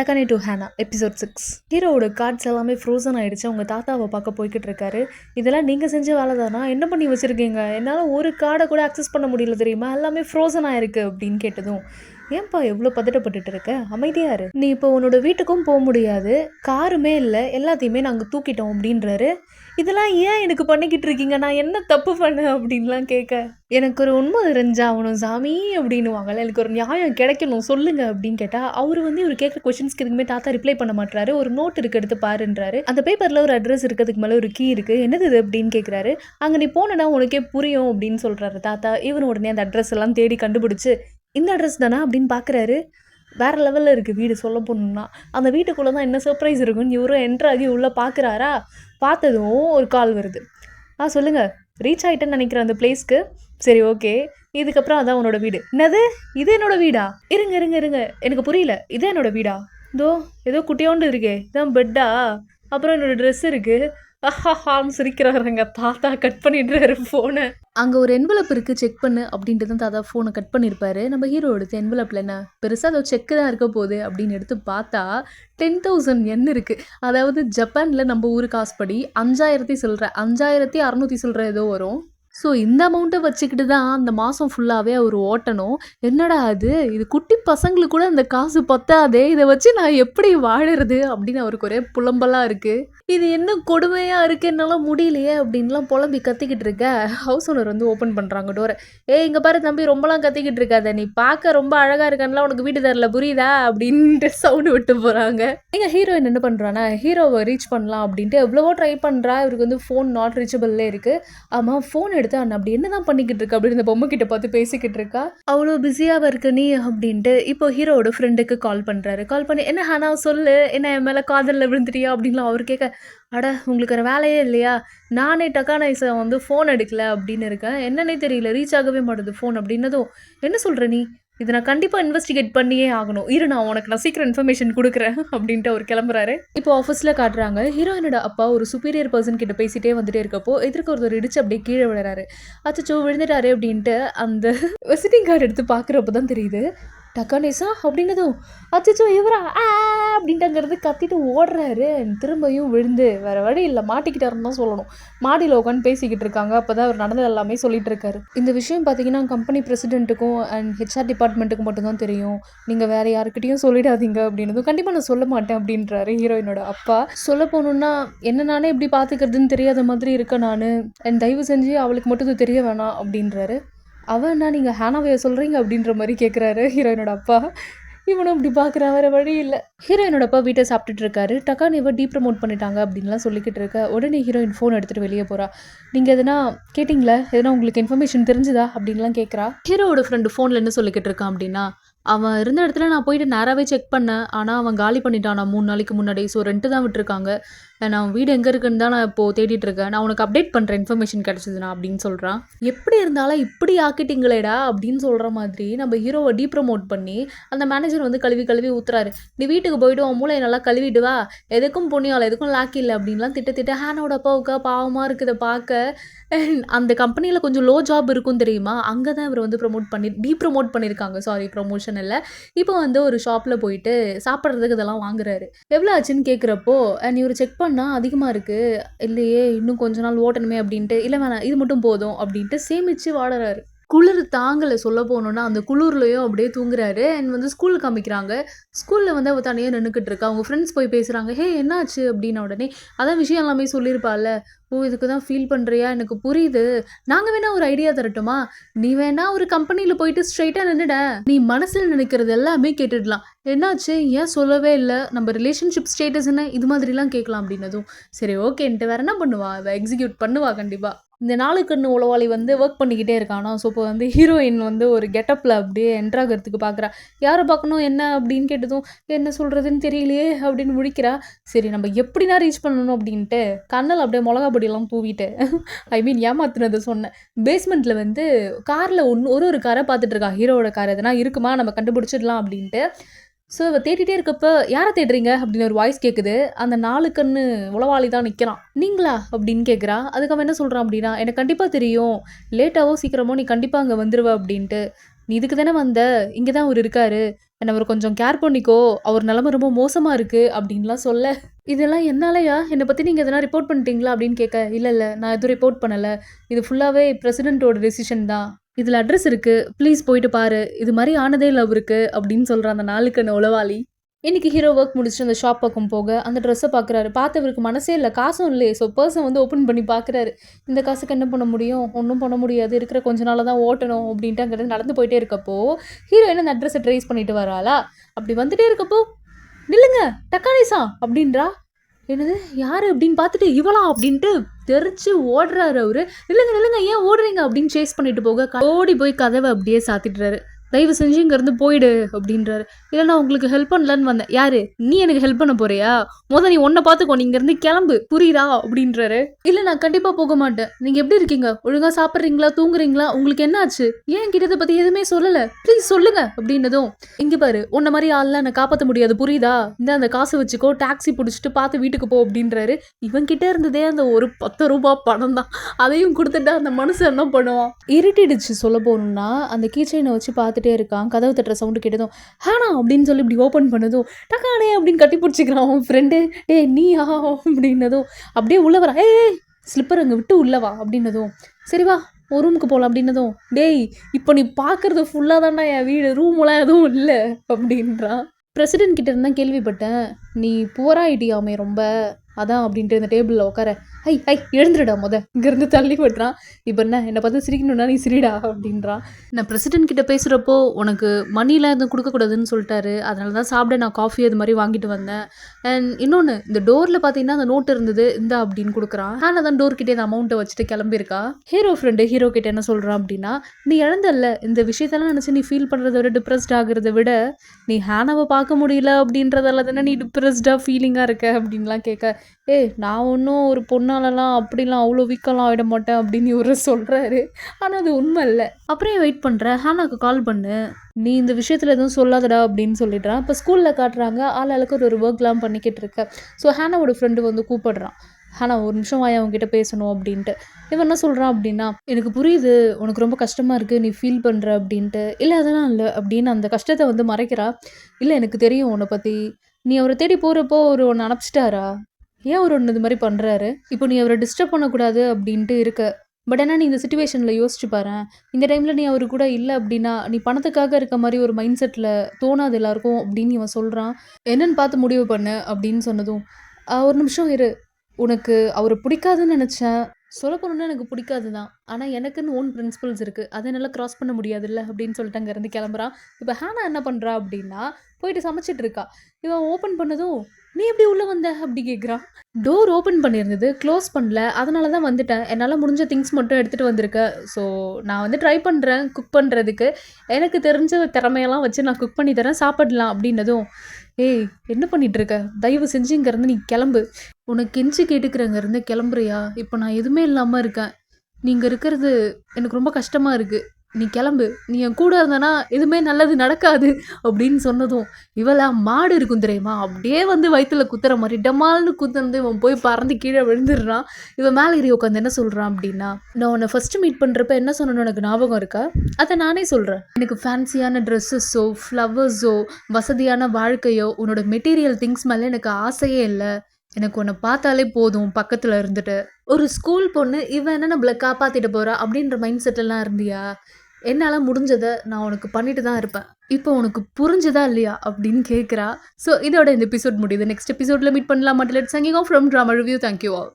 டக்கனே டு ஹேனா episode six ஹீரோவோட cards எல்லாமே ஃப்ரோசன் ஆயிடுச்சு. அவங்க தாத்தாவை பார்க்க போய்கிட்டு இருக்காரு. இதெல்லாம் நீங்கள் செஞ்ச வேலை தானா? என்ன பண்ணி வச்சுருக்கீங்க? என்னால் ஒரு கார்டை கூட அக்சஸ் பண்ண முடியல தெரியுமா? எல்லாமே ஃப்ரோசன் ஆயிருக்கு அப்படின்னு கேட்டதும் ஏன்பா எவ்வளோ பதட்டப்பட்டுட்டு இருக்க அமைதியா இரு. நீ இப்போ உன்னோட வீட்டுக்கும் போக முடியாது. காருமே இல்லை. எல்லாத்தையுமே நாங்கள் தூக்கிட்டோம் அப்படின்றாரு. இதெல்லாம் ஏன் எனக்கு பண்ணிக்கிட்டு இருக்கீங்க? நான் என்ன தப்பு பண்ணேன் அப்படின்லாம் கேட்க. எனக்கு ஒரு உண்மை தெரிஞ்சாகணும் சாமி அப்படின்னுவாங்கல்ல. எனக்கு ஒரு நியாயம் கிடைக்கணும். சொல்லுங்க அப்படின்னு கேட்டால் அவர் வந்து இவர் கேட்குற கொஷின்ஸ்க்கு எதுவுமே தாத்தா ரிப்ளை பண்ண மாட்டாரு ஒரு நோட் இருக்கு எடுத்து பாருன்றாரு. அந்த பேப்பரில் ஒரு அட்ரஸ் இருக்கிறதுக்கு மேலே ஒரு கீ இருக்கு. என்னது இது அப்படின்னு கேட்குறாரு. அங்கே நீ போனனா உனக்கே புரியும் அப்படின்னு சொல்கிறாரு தாத்தா. இவன் உடனே அந்த அட்ரஸ் எல்லாம் தேடி கண்டுபிடிச்சு இந்த அட்ரஸ் தானா அப்படின்னு பார்க்குறாரு வேற லெவலில் இருக்குது வீடு சொல்ல போகணுன்னா அந்த வீட்டுக்குள்ளே தான் என்ன சர்ப்ரைஸ் இருக்குன்னு இவரும் என்ட்ரு ஆகி உள்ளே பார்க்குறாரா பார்த்ததும் ஒரு கால் வருது. ஆ சொல்லுங்கள் ரீச் ஆகிட்டேன்னு நினைக்கிறேன் அந்த பிளேஸ்க்கு சரி ஓகே இதுக்கப்புறம் அதான் உன்னோட வீடு. என்னது? இது என்னோட வீடா? இருங்க இருங்க இருங்க. எனக்கு புரியல. இது என்னோட வீடா? இதோ ஏதோ குட்டியோண்டு இருக்கே. இதான் பெட்டா அப்புறம் என்னோடய ட்ரெஸ் இருக்குது அஹாஹான்னு சிரிக்கிறாருங்க. தாத்தா கட் பண்ணிடுறாரு ஃபோனை அங்கே ஒரு என்வலப் இருக்குது செக் பண்ணு அப்படின்ட்டு தான் தாத்தா ஃபோனை கட் பண்ணியிருப்பாரு நம்ம ஹீரோ எடுத்து என்வலப்பில் என்ன? பெருசாக அதோ செக்கு தான் இருக்க போகுது அப்படின்னு எடுத்து பார்த்தா டென் தௌசண்ட் என் இருக்குது அதாவது ஜப்பானில் நம்ம ஊர் காசுப்படி அஞ்சாயிரத்தி சில்லற அஞ்சாயிரத்தி அறநூற்றி சில்லற ஏதோ வரும். ஸோ இந்த அமௌண்ட்டை வச்சுக்கிட்டு தான் அந்த மாதம் ஃபுல்லாகவே அவர் ஓட்டணும். என்னடா அது? இது குட்டி பசங்களுக்கு கூட அந்த காசு பத்தாதே? இதை வச்சு நான் எப்படி வாழுறது? அப்படின்னு அவருக்கு ஒரே புலம்பலாக இருக்குது இது என்ன கொடுமையாக இருக்குது என்னால் முடியலையே அப்படின்லாம் புலம்பி கத்திக்கிட்டு இருக்க. ஹவுஸ் ஓனர் வந்து ஓப்பன் பண்ணுறாங்க டோரை ஏ இங்கே பாரு தம்பி ரொம்பலாம் கத்திக்கிட்டு இருக்காத. நீ பார்க்க ரொம்ப அழகாக இருக்கான்லாம் உனக்கு வீட்டு தரல புரியுதா? அப்படின்ட்டு சவுண்டு விட்டு போகிறாங்க எங்கள் ஹீரோயின் என்ன பண்ணுறானா ஹீரோவை ரீச் பண்ணலாம் அப்படின்ட்டு எவ்வளவோ ட்ரை பண்ணுறா இவருக்கு வந்து ஃபோன் நாட் ரீச்சபிள்லே இருக்குது ஆமாம் ஃபோன் எடுத்து அண்ணா அப்படி என்ன தான் பண்ணிக்கிட்டு இருக்கா? அப்படின்னு இந்த பொம்மை கிட்ட பார்த்து பேசிக்கிட்டு இருக்கா? அவ்வளோ பிஸியாக இருக்க நீ அப்படின்ட்டு இப்போ ஹீரோட ஃப்ரெண்டுக்கு கால் பண்ணுறாரு கால் பண்ணி என்ன ஹானா சொல்லு. என்ன என் மேலே காதலில் விழுந்துட்டியா? அப்படின்லாம் அவர் கேட்க அட உங்களுக்கு ஒரு வேலையே இல்லையா? நானே டக்கானைஸை வந்து ஃபோன் எடுக்கல அப்படின்னு இருக்கேன். என்னன்னே தெரியல. ரீச் ஆகவே மாட்டுது ஃபோன் அப்படின்னதும் என்ன சொல்கிற நீ? இதை நான் கண்டிப்பாக இன்வெஸ்டிகேட் பண்ணியே ஆகணும். இரு நான் உனக்கு நான் சீக்கிரம் இன்ஃபர்மேஷன் கொடுக்குறேன் அப்படின்ட்டு அவர் கிளம்புறாரு. இப்போ ஆஃபீஸில் காட்டுறாங்க. ஹீரோயினோட அப்பா ஒரு சுப்பீரியர் பர்சன் கிட்ட பேசிட்டே வந்துட்டே இருக்கப்போ எதிர்க்க ஒருத்தர் இடிச்சு அப்படியே கீழே விழுறாரு. அச்சோ விழுந்துட்டாரு அப்படின்ட்டு அந்த விசிட்டிங் கார்டு எடுத்து பார்க்குறப்ப தான் தெரியுது. டக்கானேசா அப்படின்னதும் அச்சோ இவரா? ஆ அப்படின்ட்டுங்கிறது கத்திட்டு ஓடுறாரு. திரும்பியும் விழுந்து வேற வழி இல்லை மாட்டிக்கிட்டாருன்னு தான் சொல்லணும். மாடியில் உட்காந்து பேசிக்கிட்டு இருக்காங்க. அப்போ தான் அவர் நடந்தது எல்லாமே சொல்லிட்டு இருக்காரு. இந்த விஷயம் பார்த்தீங்கன்னா கம்பெனி பிரசிடென்ட்டுக்கும் அண்ட் ஹெச்ஆர் டிபார்ட்மெண்ட்டுக்கு மட்டும்தான் தெரியும். நீங்கள் வேற யாருக்கிட்டையும் சொல்லிடாதீங்க அப்படின்னதும் கண்டிப்பாக நான் சொல்ல மாட்டேன் அப்படின்றாரு ஹீரோயினோட அப்பா. சொல்ல போகணுன்னா என்ன நானே இப்படி பார்த்துக்கிறதுன்னு தெரியாத மாதிரி இருக்கேன் நான். அண்ட் தயவு செஞ்சு அவளுக்கு மட்டும் இது தெரிய வேணாம் அப்படின்றாரு. அவன் என்ன நீங்கள் ஹேனாவைய சொல்கிறீங்க அப்படின்ற மாதிரி கேட்குறாரு ஹீரோயினோட அப்பா. இவனும் இப்படி பார்க்குறான் வேறு வழி இல்லை. ஹீரோயினோட அப்பா வீட்டை சாப்பிட்டுட்டு இருக்காரு. டக்கான் இவன் டீ ப்ரமோட் பண்ணிட்டாங்க அப்படின்லாம் சொல்லிக்கிட்டு இருக்க. உடனே ஹீரோயின் ஃபோன் எடுத்துகிட்டு வெளியே போகிறா நீங்கள் எதனா கேட்டிங்களா? எதனா உங்களுக்கு இன்ஃபர்மேஷன் தெரிஞ்சுதா? அப்படின்லாம் கேட்குறா ஹீரோவோட ஃப்ரெண்டு ஃபோனில் என்ன சொல்லிக்கிட்டு இருக்கான் அப்படின்னா அவன் இருந்த இடத்துல நான் போயிட்டு நேராகவே செக் பண்ணேன். ஆனால் அவன் காலி பண்ணிட்டான். நான் மூணு நாளைக்கு முன்னாடி. ஸோ ரெண்ட்டு தான் விட்டுருக்காங்க. நான் வீடு எங்கே இருக்குன்னு தான் நான் இப்போது தேடிட்டு இருக்கேன். நான் உனக்கு அப்டேட் பண்ணுறேன் இன்ஃபர்மேஷன் கிடச்சிதுண்ணா அப்படின்னு சொல்கிறான் எப்படி இருந்தாலும் இப்படி ஆக்கிட்டீங்களேடா அப்படின்னு சொல்கிற மாதிரி நம்ம ஹீரோவை டீப்ரமோட் பண்ணி அந்த மேனேஜர் வந்து கழுவி கழுவி ஊத்துறாரு. நீ வீட்டுக்கு போயிட்டு உன் மூளை நல்லா கழுவிட்டு வா. எதுக்கும் புண்ணியம் எதுக்கும் லாக்கி இல்லை அப்படின்லாம் திட்ட திட்ட ஹேனோட அப்பாவுக்கா பாவமாக இருக்குதை பார்க்க. அந்த கம்பெனியில் கொஞ்சம் லோ ஜாப் இருக்கும் தெரியுமா? அங்கே தான் இவர் வந்து ப்ரொமோட் பண்ணி டீ ப்ரொமோட் பண்ணியிருக்காங்க. சாரி ப்ரொமோஷன் இல்லை. இப்போ வந்து ஒரு ஷாப்பில் போயிட்டு சாப்பிட்றதுக்கு இதெல்லாம் வாங்குறாரு. எவ்வளோ ஆச்சுன்னு கேட்குறப்போ அண்ட் இவர் செக் பண்ணால் அதிகமாக இருக்குது இல்லையே இன்னும் கொஞ்ச நாள் ஓட்டணுமே அப்படின்ட்டு. இல்லை வேணாம் இது மட்டும் போதும் அப்படின்ட்டு சேமித்து வாடுறாரு. குளிர் தாங்கலை சொல்ல போகணுன்னா அந்த குளிர்லையும் அப்படியே தூங்குறாரு. அண்ட் வந்து ஸ்கூல் காமிக்கிறாங்க. ஸ்கூலில் வந்து அவள் தனியாக நின்றுக்கிட்டு இருக்கா. அவங்க ஃப்ரெண்ட்ஸ் போய் பேசுகிறாங்க ஹே என்னாச்சு? அப்படின்ன உடனே அதான் விஷயம் எல்லாமே சொல்லியிருப்பாள்ல. ஓ இதுக்கு தான் ஃபீல் பண்ணுறியா எனக்கு புரியுது. நாங்கள் வேணால் ஒரு ஐடியா தரட்டுமா? நீ வேணா ஒரு கம்பெனியில் போயிட்டு ஸ்ட்ரைட்டாக நின்றுட நீ மனசில் நினைக்கிறது எல்லாமே கேட்டுடலாம். என்னாச்சு? ஏன் சொல்லவே இல்லை? நம்ம ரிலேஷன்ஷிப் ஸ்டேட்டஸ் என்ன? இது மாதிரிலாம் கேட்கலாம் அப்படின்னதும் சரி ஓகேன்ட்டு வேற என்ன பண்ணுவா? அவள் எக்ஸிக்யூட் பண்ணுவா கண்டிப்பாக இந்த நாளுக்கண்ணு உளவாளி வந்து ஒர்க் பண்ணிக்கிட்டே இருக்கானா? ஸோ இப்போ வந்து ஹீரோயின் வந்து ஒரு கெட்டப்பில் அப்படியே என்ட்ராகிறதுக்கு பார்க்குறா யாரை பார்க்கணும்? என்ன அப்படின்னு கேட்டதும் என்ன சொல்கிறதுன்னு தெரியலையே அப்படின்னு முடிக்கிறா. சரி நம்ம எப்படினா ரீச் பண்ணணும் அப்படின்ட்டு கண்ணில் அப்படியே மிளகா பொடியெல்லாம் தூவிட்டு ஐ மீன் ஏமாத்துனதை சொன்னேன் பேஸ்மெண்ட்டில் வந்து காரில் ஒன்று ஒரு ஒரு காரை பார்த்துட்ருக்கா ஹீரோவோட கார் எதனா இருக்குமா? நம்ம கண்டுபிடிச்சிடலாம் அப்படின்ட்டு. ஸோ இவ தேடிட்டே இருக்கப்ப யாரை தேடுறீங்க? அப்படின்னு ஒரு வாய்ஸ் கேட்குது அந்த நாலு கண்ணு உளவாளி தான் நிற்கிறான் நீங்களா? அப்படின்னு கேட்குறா அதுக்கு அவன் என்ன சொல்கிறான் அப்படின்னா எனக்கு கண்டிப்பாக தெரியும். லேட்டாவோ சீக்கிரமோ நீ கண்டிப்பாக அங்கே வந்துடுவ அப்படின்ட்டு. நீ இதுக்கு தானே வந்த? இங்கே தான் அவர் இருக்காரு. என்ன அவர் கொஞ்சம் கேர் பண்ணிக்கோ. அவர் நிலமை ரொம்ப மோசமாக இருக்குது அப்படின்லாம் சொல்ல. இதெல்லாம் என்னாலயா? என்னை பற்றி நீங்கள் எதனா ரிப்போர்ட் பண்ணிட்டீங்களா? அப்படின்னு கேட்க இல்லை இல்லை. நான் எதுவும் ரிப்போர்ட் பண்ணலை. இது ஃபுல்லாகவே பிரசிடென்ட்டோட டெசிஷன் தான். இதில் அட்ரஸ் இருக்குது ப்ளீஸ் போயிட்டு பாரு. இது மாதிரி ஆனதே லவ் இருக்குது அப்படின்னு சொல்கிற அந்த நாளுக்கு உளவாளி. இன்றைக்கி ஹீரோ ஒர்க் முடிச்சுட்டு அந்த ஷாப் பக்கம் போக அந்த ட்ரெஸ்ஸை பார்க்குறாரு பார்த்தவருக்கு மனசே இல்லை. காசும் இல்லையே. ஸோ பர்சன் வந்து ஓப்பன் பண்ணி பார்க்குறாரு இந்த காசுக்கு என்ன பண்ண முடியும்? ஒன்றும் பண்ண முடியாது. இருக்கிற கொஞ்ச நாள் தான் ஓட்டணும் அப்படின்ட்டு அங்கிருந்து நடந்து போயிட்டே இருக்கப்போ ஹீரோயின் அந்த அட்ரஸை ட்ரேஸ் பண்ணிட்டு வராளா? அப்படி வந்துட்டே இருக்கப்போ நில்லுங்க டக்கானிசா அப்படின்றா. என்னது? யார் அப்படின்னு பார்த்துட்டு இவளா அப்படின்ட்டு தெரிச்சு ஓடுறாரு அவரு. நில்லுங்க நில்லுங்க ஏன் ஓடுறீங்க அப்படின்னு சேஸ் பண்ணிட்டு போக ஓடி போய் கதவை அப்படியே சாத்திட்டுறாரு. தயவு செஞ்சு இங்கேருந்து போயிடு அப்படின்றாரு. இல்லை நான் உங்களுக்கு ஹெல்ப் பண்ணலன்னு வந்தேன். யாரு? நீ எனக்கு ஹெல்ப் பண்ண போறியா? முத நீ உன்னை பார்த்துக்கோ நீ இங்கேருந்து கிளம்பு. புரியுதா? அப்படின்றாரு. இல்லை நான் கண்டிப்பாக போக மாட்டேன். நீங்கள் எப்படி இருக்கீங்க? ஒழுங்காக சாப்பிட்றீங்களா? தூங்குறீங்களா? உங்களுக்கு என்ன ஆச்சு ஏன் கிட்ட பற்றி எதுவுமே சொல்லலை? ப்ளீஸ் சொல்லுங்க அப்படின்னதும் இங்கே பாரு உன்ன மாதிரி ஆள்லாம் என்னை காப்பாற்ற முடியாது புரியுதா? இந்த அந்த காசு வச்சுக்கோ டாக்ஸி பிடிச்சிட்டு பார்த்து வீட்டுக்கு போ அப்படின்றாரு. இவன் கிட்ட இருந்ததே அந்த ஒரு பத்து ரூபாய் பணம் தான். அதையும் கொடுத்துட்டு அந்த மனுஷன் என்ன பண்ணுவான்? இருட்டிடுச்சு சொல்ல போகணும்னா அந்த கீச்சைனை வச்சு பார்த்து பார்த்துட்டே இருக்கான். கதவு தட்டுற சவுண்டு கேட்டதும் ஹானா? அப்படின்னு சொல்லி இப்படி ஓப்பன் பண்ணதும் டக்கானே அப்படின்னு கட்டி பிடிச்சிக்கிறான் அவன் ஃப்ரெண்டு டேய் நீ ஆ அப்படின்னதும் அப்படியே உள்ள வரா ஏய் ஸ்லிப்பர் அங்கே விட்டு உள்ளவா அப்படின்னதும் சரி வா ஒரு ரூமுக்கு போகலாம் அப்படின்னதும் டேய் இப்போ நீ பார்க்குறது ஃபுல்லாக தான்டா என் வீடு. ரூம்லாம் எதுவும் இல்லை. அப்படின்றான். பிரசிடென்ட் கிட்ட இருந்தால் கேள்விப்பட்டேன். நீ புவராயிட்டியாமே ரொம்ப. அதான் அப்படின்ட்டு இந்த டேபிளில் உட்கார ஐ ஐ எழுந்துடா முத. இங்கேருந்து தள்ளி விட்டுறான் இப்போ என்ன என்னை பார்த்து சிரிக்கணும்னா நீ சிரிடா அப்படின்றான் நான் பிரசிடென்ட் கிட்ட பேசுகிறப்போ உனக்கு மணிலாம் எதுவும் கொடுக்கக்கூடாதுன்னு சொல்லிட்டாரு. அதனால தான் சாப்பிட நான் காஃபி அது மாதிரி வாங்கிட்டு வந்தேன். அண்ட் இன்னொன்று இந்த டோரில் பார்த்தீங்கன்னா அந்த நோட் இருந்தது. இந்த அப்படின்னு கொடுக்குறான். ஆனால் தான் டோர் கிட்டே அந்த அமௌண்ட்டை வச்சுட்டு கிளம்பியிருக்கா. ஹீரோ ஃப்ரெண்டு ஹீரோ கிட்ட என்ன சொல்கிறான் அப்படின்னா நீ இழந்தல்ல இந்த விஷயத்தெல்லாம் நினச்சி நீ ஃபீல் பண்ணுறத விட டிப்ரெஸ்ட் ஆகுறத விட நீ ஹேனாவை பார்க்க முடியல அப்படின்றதால தானே நீ டிப்ரெஸ்டாக ஃபீலிங்காக இருக்க? அப்படின்லாம் கேட்க ஏய் நான் ஒன்றும் ஒரு பொண்ணு உன்னாலலாம் அப்படிலாம் அவ்வளோ வீக்கெல்லாம் ஆகிட மாட்டேன் அப்படின்னு இவர் சொல்கிறாரு ஆனால் அது உண்மை இல்லை. அப்புறம் வெயிட் பண்ணுறேன் ஹானாக்கு கால் பண்ணு. நீ இந்த விஷயத்தில் எதுவும் சொல்லாதடா அப்படின்னு சொல்லிடுறான் இப்போ ஸ்கூலில் காட்டுறாங்க. ஆள் ஆளுக்கு ஒரு ஒரு ஒர்க்லாம் பண்ணிக்கிட்டு இருக்க. ஸோ ஹானாவோட ஃப்ரெண்டு வந்து கூப்பிடுறான். ஆனால் ஒரு நிமிஷம் வாய் அவங்ககிட்ட பேசணும் அப்படின்ட்டு. இவன் என்ன சொல்கிறான் அப்படின்னா எனக்கு புரியுது. உனக்கு ரொம்ப கஷ்டமாக இருக்குது நீ ஃபீல் பண்ணுற அப்படின்ட்டு. இல்லை அதெல்லாம் இல்லை அப்படின்னு அந்த கஷ்டத்தை வந்து மறைக்கிறா. இல்லை எனக்கு தெரியும் உன்னை பற்றி நீ அவரை தேடி போகிறப்போ ஒரு ஒன்று அனுப்பிச்சிட்டாரா? ஏன் அவர் ஒன்று இது மாதிரி பண்ணுறாரு இப்போ நீ அவரை டிஸ்டர்ப் பண்ணக்கூடாது அப்படின்ட்டு இருக்க. பட் ஆனால் நீ இந்த சுச்சுவேஷனில் யோசிச்சு பாரு. இந்த டைமில் நீ அவர் கூட இல்லை அப்படின்னா நீ பணத்துக்காக இருக்க மாதிரி ஒரு மைண்ட் செட்டில் தோணாது எல்லாருக்கும் அப்படின்னு இவன் சொல்கிறான் என்னன்னு பார்த்து முடிவு பண்ணு அப்படின்னு சொன்னதும் ஒரு நிமிஷம் இரு. உனக்கு அவரை பிடிக்காதுன்னு நினச்சேன். சொல்ல போனோம்னா எனக்கு பிடிக்காது தான் ஆனால் எனக்குன்னு ஓன் பிரின்சிபல்ஸ் இருக்குது அதை என்னால் க்ராஸ் பண்ண முடியாதுல்ல அப்படின்னு சொல்லிட்டு அங்கேருந்து கிளம்புறான் இப்போ ஹேனா என்ன பண்ணுறா அப்படின்னா போயிட்டு சமைச்சிட்டு இருக்கா. இவன் ஓப்பன் பண்ணதும் நீ எப்படி உள்ளே வந்த? அப்படி கேட்குறான் டோர் ஓப்பன் பண்ணியிருந்தது. க்ளோஸ் பண்ணல. அதனால தான் வந்துட்டேன். என்னால் முடிஞ்ச திங்ஸ் மட்டும் எடுத்துகிட்டு வந்திருக்கேன் ஸோ நான் வந்து ட்ரை பண்ணுறேன் குக் பண்ணுறதுக்கு எனக்கு தெரிஞ்ச திறமையெல்லாம் வச்சு நான் குக் பண்ணி தரேன். சாப்பிடலாம் அப்படின்னதும் ஏய் என்ன பண்ணிட்டு இருக்க தயவு செஞ்சு இங்கேருந்து நீ கிளம்பு. உனக்கு கெஞ்சி கேட்டுக்கிறேங்க இருந்து கிளம்புறியா? இப்போ நான் எதுவுமே இல்லாமல் இருக்கேன். நீங்கள் இருக்கிறது எனக்கு ரொம்ப கஷ்டமாக இருக்குது நீ கிளம்பு. நீ என் கூட இருந்தனா எதுவுமே நல்லது நடக்காது அப்படின்னு சொன்னதும் இவளா மாடு இருக்கும் தெரியுமா? அப்படியே வந்து வயிற்றுல குத்துற மாதிரி டமால்னு குத்துனது இவன் போய் பறந்து கீழே விழுந்துடுறான். இவன் மேலே ஏறி உட்காந்து என்ன சொல்கிறான் அப்படின்னா நான் உன்னை ஃபஸ்ட்டு மீட் பண்ணுறப்ப என்ன சொன்னேன்னு எனக்கு ஞாபகம் இருக்கா? அதை நானே சொல்கிறேன் எனக்கு ஃபேன்சியான ட்ரெஸ்ஸஸோ ஃப்ளவர்ஸோ வசதியான வாழ்க்கையோ உன்னோட மெட்டீரியல் திங்ஸ் மேலே எனக்கு ஆசையே இல்லை. எனக்கு உன்னை பார்த்தாலே போதும் பக்கத்தில் இருந்துட்டு. ஒரு ஸ்கூல் பொண்ணு இவன் என்ன நம்மளை காப்பாற்றிட்டு போகிறா அப்படின்ற மைண்ட் செட்டெல்லாம் இருந்தியா? என்னால் முடிஞ்சதை நான் உனக்கு பண்ணிட்டு தான் இருப்பேன். இப்போ உனக்கு புரிஞ்சுதா இல்லையா அப்படின்னு கேட்குறா ஸோ இதோட இந்த எபிசோட் முடியுது. நெக்ஸ்ட் எபிசோடில் மீட் பண்ணலாம் மட்டும் let off from drama review thank you all